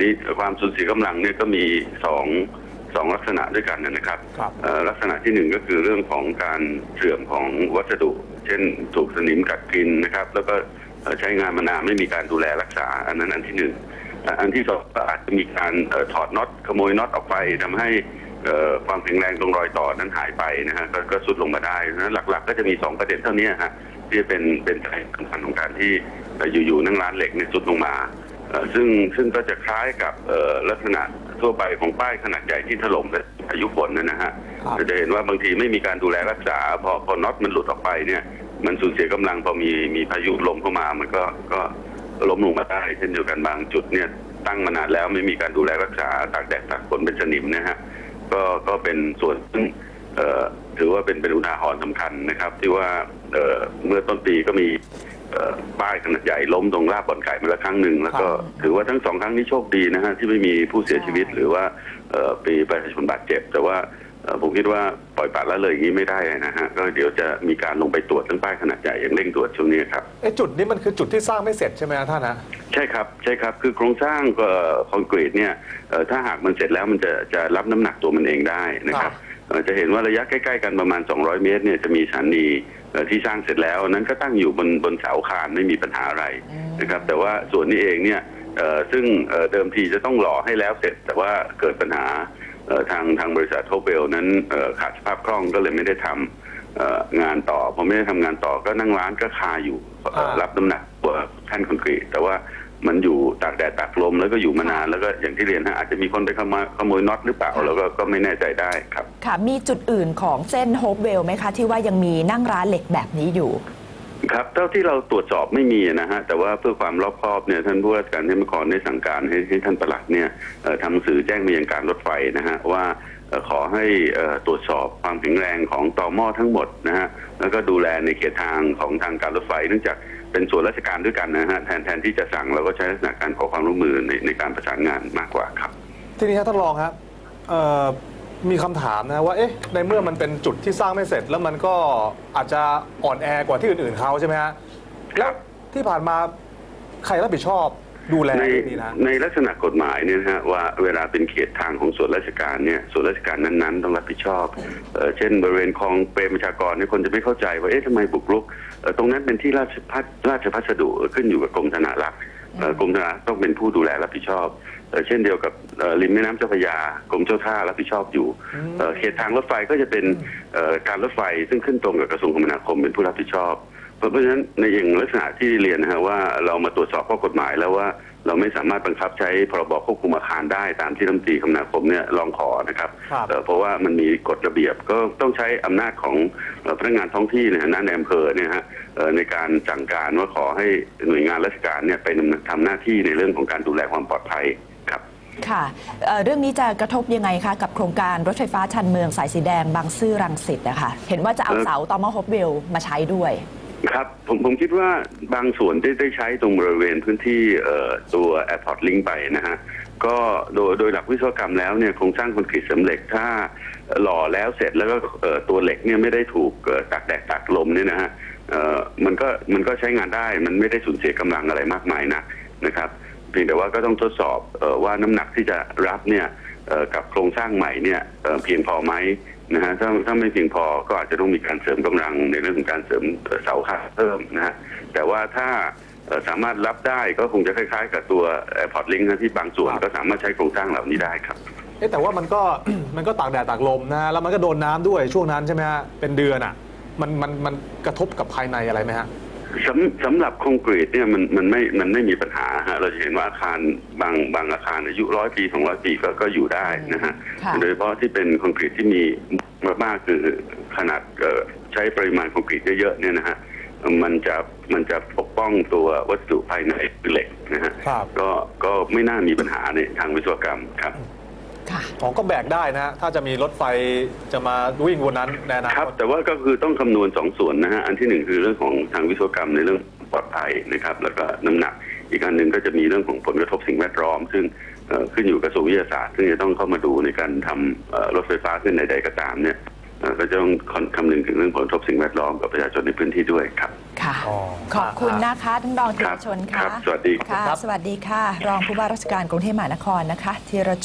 นี่ความสูญเสียกำลังเนี่ยก็มีสองสองลักษณะด้วยกันนะครับครับ เอ่อลักษณะที่หนึ่งก็คือเรื่องของการเสื่อมของวัสดุ เช่นถูกสนิมกัดกินนะครับ แล้วก็เอ่อใช้งานมานานไม่มีการดูแลรักษา อันนั้นอันที่หนึ่งอะอันที่สองก็อาจจะมีการเอ่อถอดน็อตขโมยน็อตออกไปทำให้เอ่อความแข็งแรงตรงรอยต่อนั้นหายไปนะฮะก็ก็สุดลงมาได้นะหลัก ๆ ก็จะมีสองประเด็นเท่านี้ฮะที่เป็นเป็นสาเหตุสำคัญของการที่เอ่ออยู่ๆนั่งร้านเหล็กเนี่ยสุดลงมาเอ่อ ซึ่งซึ่งก็จะคล้ายกับเอ่อลักษณะทั่วไปของป้ายขนาดใหญ่ที่ถล่มและพายุฝนนะนะฮะครับจะเห็นว่าบางทีไม่มีการดูแลรักษา พอพอน็อตมันหลุดออกไปเนี่ย มันสูญเสียกำลังพอมีมีพายุลมเข้ามามันก็ก็ล้มลงมาได้เช่นเดียวกันบางจุดเนี่ยตั้งมานานแล้วไม่มีการดูแลรักษาตากแดดตากฝนเป็นสนิมนะฮะก็ก็เป็นส่วนซึ่งเอ่อถือว่าเป็นเป็นอุทาหรณ์สำคัญนะครับ ที่ว่าเอ่อเมื่อต้นปีก็มีเอ่อ ป้ายขนาดใหญ่ล้มตรงลาบบ่อนไก่มาแล้วครั้งหนึ่งแล้วก็ครับถือว่าทั้งสองครั้งนี้โชคดีนะฮะที่ไม่มีผู้เสียชีวิตหรือว่าเอ่อปีประชาชนบาดเจ็บ แต่ว่าเอ่อ ผมคิดว่าปล่อยปละละเลยอย่างนี้ไม่ได้นะฮะก็เดี๋ยวจะมีการลงไปตรวจเรื่องป้ายขนาดใหญ่อย่างเร่งด่วนช่วงนี้ครับไอ้จุดนี้มันคือจุดที่สร้างไม่เสร็จใช่ไหมฮะท่านนะใช่ครับใช่ครับคือโครงสร้างเอ่อคอนกรีตเนี่ยเอ่อถ้าหากมันเสร็จแล้วมันจะจะรับน้ำหนักตัวมันเองได้นะครับเอ่อจะเห็นว่าระยะใกล้ๆกันประมาณ 200 เมตรเนี่ยจะมีสถานีเอ่อที่สร้างเสร็จแล้วอันนั้นก็ตั้งอยู่บนบนเสาคานไม่มีปัญหาอะไรนะครับแต่ว่าส่วนนี้เองเนี่ยเอ่อซึ่งเอ่อเดิมทีจะต้องหล่อให้แล้วเสร็จ แต่ว่าเกิดปัญหาเอ่อ ทางทางบริษัทโทเบลนั้นเอ่อขาดสภาพคล่องก็เลยไม่ได้ทำเอ่องานต่อพอไม่ได้ทำงานต่อก็นั่งร้านก็คาอยู่เอ่อรับน้ำหนักตัวแท่นคอนกรีตแต่ว่ามันอยู่ตากแดดตากลมแล้วก็อยู่มานานแล้วก็อย่างที่เรียนฮะอาจจะมีคนไปขโมยขโมยน็อตหรือเปล่าแล้วก็ก็ไม่แน่ใจได้ครับ ค่ะ มีจุดอื่นของเส้นโฮปเวลไหมคะ ที่ว่ายังมีนั่งร้านเหล็กแบบนี้อยู่ ครับเท่าที่เราตรวจสอบไม่มีนะฮะแต่ว่าเพื่อความรอบคอบเนี่ยท่านผู้ว่าการเทศมครได้สั่งการให้ให้ท่านประหลัดเนี่ยทำหนังสือแจ้งมายังการรถไฟนะฮะว่าขอให้ตรวจสอบความแข็งแรงของตอหม้อทั้งหมดนะฮะแล้วก็ดูแลในเขตทางของทางการรถไฟ เนื่องจากเป็นส่วนราชการด้วยกันนะฮะแทนแทนที่จะสั่งเราก็ใช้ลักษณะการขอความร่วมมือในในการประสานงานมากกว่าครับ ทีนี้ครับท่านรองครับ มีคำถามนะว่าเอ๊ะในเมื่อมันเป็นจุดที่สร้างไม่เสร็จ แล้วมันก็อาจจะอ่อนแอกว่าที่อื่นๆเขาใช่ไหมฮะแล้วที่ผ่านมาใครรับผิดชอบดูแลในเรื่องนี้นะ ในลักษณะกฎหมายเนี่ยนะฮะว่าเวลาเป็นเขตทางของส่วนราชการเนี่ยส่วนราชการนั้นๆ ต้องรับผิดชอบเอ่อเช่น บริเวณคลองเปรมประชากรเนี่ยคนจะไม่เข้าใจว่าเอ๊ะทำไมบุกรุกเอ่อตรงนั้นเป็นที่ราชพัฒราชพัสดุขึ้นอยู่กับกรมธนารักษ์เอ่อ กรมธนารักษ์ต้องเป็นผู้ดูแลรับผิดชอบเช่นเดียวกับริมแม่น้ำเจ้าพระยากรมเจ้าท่ารับผิดชอบอยู่เขตทางรถไฟก็จะเป็นการรถไฟซึ่งขึ้นตรงกับกระทรวงคมนาคมเป็นผู้รับผิดชอบ เพราะฉะนั้นในอย่างลักษณะที่เรียนนะฮะว่าเรามาตรวจสอบข้อกฎหมายแล้วว่าเราไม่สามารถบังคับใช้พรบควบคุมอาคารได้ตามที่รัฐมนตรีคมนาคมเนี่ยลองขอนะครับครับเอ่อเพราะว่ามันมีกฎระเบียบก็ต้องใช้อำนาจของเอ่อพนักงานท้องที่ในฐานะในอำเภอเนี่ยฮะเอ่อในการสั่งการว่าขอให้หน่วยงานราชการเนี่ยไปดำเนินทำหน้าที่ในเรื่องของการดูแลความปลอดภัยครับค่ะเอ่อเรื่องนี้จะกระทบยังไงคะกับโครงการรถไฟฟ้าชันเมืองสายสีแดงบางซื่อรังสิตนะคะเห็นว่าจะเอาเอ่อเสาตอมอฮอปเวลมาใช้ด้วย ครับผมผมคิดว่าบางส่วนได้ได้ใช้ตรงบริเวณพื้นที่เอ่อตัว Airport Link ไปนะฮะก็โดยโดยหลักวิศวกรรมแล้วเนี่ยโครงสร้างคอนกรีตสำเร็จถ้าหล่อแล้วเสร็จแล้วก็เอ่อตัวเหล็กเนี่ยไม่ได้ถูกตากแดดตากลมเนี่ยนะฮะเอ่อมันก็มันก็ใช้งานได้มันไม่ได้สูญเสียกำลังอะไรมากมายนักนะครับเพียงแต่ว่าก็ต้องทดสอบเออว่าน้ำหนักที่จะรับเนี่ย กับโครงสร้างใหม่เนี่ยเอ่อเพียงพอไหมนะฮะถ้าถ้าไม่เพียงพอก็อาจจะต้องมีการเสริมกำลังในเรื่องของการเสริมเอ่อเสาค่าเพิ่มนะฮะแต่ว่าถ้าเอ่อสามารถรับได้ก็คงจะคล้ายๆ กับตัว Airport Link นะที่บางส่วนครับก็สามารถใช้โครงสร้างเหล่านี้ได้ครับเอ๊ะแต่ว่ามันก็มันก็ตากแดดตากลมนะฮะแล้วมันก็โดนน้ำด้วยช่วงนั้นใช่ไหมฮะเป็นเดือนอะมันมันมันกระทบกับภายในอะไรไหมฮะ สำสำหรับคอนกรีตเนี่ยมันมันไม่มันไม่มีปัญหาฮะเราจะเห็นว่าอาคารบางบางอาคารอายุร้อยปีสองร้อยปีก็ก็อยู่ได้นะฮะค่ะ โดยเฉพาะที่เป็นคอนกรีตที่มีมากๆคือขนาดเอ่อใช้ปริมาณคอนกรีตเยอะๆเนี่ยนะฮะมันจะมันจะปกป้องตัววัสดุภายในคือเหล็กนะฮะครับ ก็ก็ไม่น่ามีปัญหาในทางวิศวกรรมครับค่ะ ของก็แบกได้นะฮะถ้าจะมีรถไฟจะมาวิ่งบนนั้นในอนาครัคบตแต่ว่าก็คือต้องคำนวณสองส่วนนะฮะอันที่หนึ่งคือเรื่องของทางวิศวกรรมในเรื่องปลอดภัยนะครับ แล้วก็น้ำหนัก อีกอันหนึ่งก็จะมีเรื่องของผลกระทบสิ่งแวดล้อม ซึ่งเอ่อขึ้นอยู่กับกระทรวงวิทยาศาสตร์ ซึ่งจะต้องเข้ามาดูในการทำเอ่อรถไฟฟ้าขึ้นใดๆก็ตามเนี่ยเอ่ออก็จะต้องคำนึงถึงเรื่องผลกระทบสิ่งแวดล้อมกับประชาชนในพื้นที่ด้วยครับ ค่ะ อ๋อ ขอบคุณนะคะท่านรองธีรชนครัค่ะบสวัสดีค่ะครับสวัสดีค่ะ รองผู้ว่าราชการกรุงเทพมหานครนะคะธีรชน